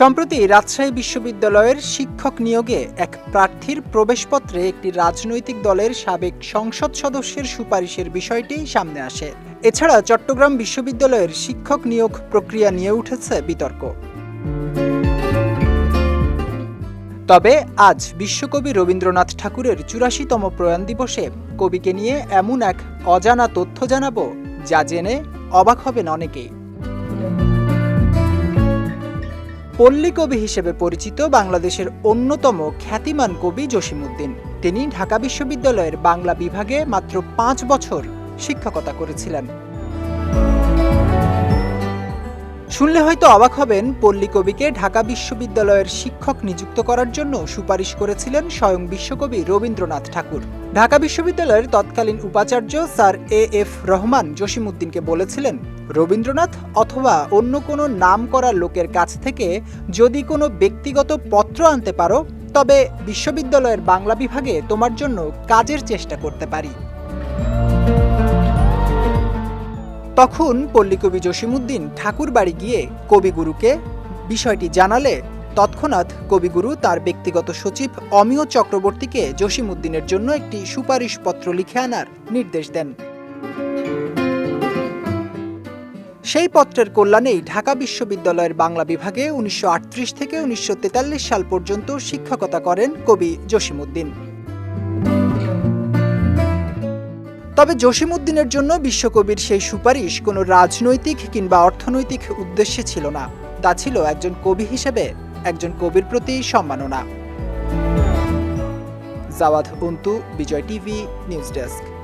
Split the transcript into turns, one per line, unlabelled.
সম্প্রতি রাজশাহী বিশ্ববিদ্যালয়ের শিক্ষক নিয়োগে এক প্রার্থীর প্রবেশপত্রে একটি রাজনৈতিক দলের সাবেক সংসদ সদস্যের সুপারিশের বিষয়টি সামনে আসে। এছাড়া চট্টগ্রাম বিশ্ববিদ্যালয়ের শিক্ষক নিয়োগ প্রক্রিয়া নিয়ে উঠেছে বিতর্ক। তবে আজ বিশ্বকবি রবীন্দ্রনাথ ঠাকুরের চুরাশিতম প্রয়াণ দিবসে কবিকে নিয়ে এমন এক অজানা তথ্য জানাব যা জেনে অবাক হবেন অনেকেই। পল্লী কবি হিসেবে পরিচিত বাংলাদেশের অন্যতম খ্যাতিমান কবি জসিমউদ্দিন। তিনি ঢাকা বিশ্ববিদ্যালয়ের বাংলা বিভাগে মাত্র পাঁচ বছর শিক্ষকতা করেছিলেন। শুনলে হয়তো অবাক হবেন, পল্লী কবিকে ঢাকা বিশ্ববিদ্যালয়ের শিক্ষক নিযুক্ত করার জন্য সুপারিশ করেছিলেন স্বয়ং বিশ্বকবি রবীন্দ্রনাথ ঠাকুর। ঢাকা বিশ্ববিদ্যালয়ের তৎকালীন উপাচার্য স্যার এ এফ রহমান জসিমউদ্দিনকে বলেছিলেন, রবীন্দ্রনাথ অথবা অন্য কোনো নাম করা লোকের কাছ থেকে যদি কোনো ব্যক্তিগত পত্র আনতে পারো, তবে বিশ্ববিদ্যালয়ের বাংলা বিভাগে তোমার জন্য কাজের চেষ্টা করতে পারি। তখন পল্লীকবি জসিমউদ্দিন ঠাকুর বাড়ি গিয়ে কবিগুরুকে বিষয়টি জানালে, তৎক্ষণাৎ কবিগুরু তার ব্যক্তিগত সচিব অমিয় চক্রবর্তীকে জসিমউদ্দিনের জন্য একটি সুপারিশপত্র লিখে আনার নির্দেশ দেন। সেই পত্রের কল্যাণেই ঢাকা বিশ্ববিদ্যালয়ের বাংলা বিভাগে উনিশশো আটত্রিশ থেকে উনিশশো তেতাল্লিশ সাল পর্যন্ত শিক্ষকতা করেন কবি জসিমউদ্দিন। তবে জসিমউদ্দিনের জন্য বিশ্বকবির সেই সুপারিশ কোনো রাজনৈতিক কিংবা অর্থনৈতিক উদ্দেশ্যে ছিল না। তা ছিল একজন কবি হিসেবে একজন কবির প্রতি সম্মাননা। Jawad Antu Bijoy TV, news desk.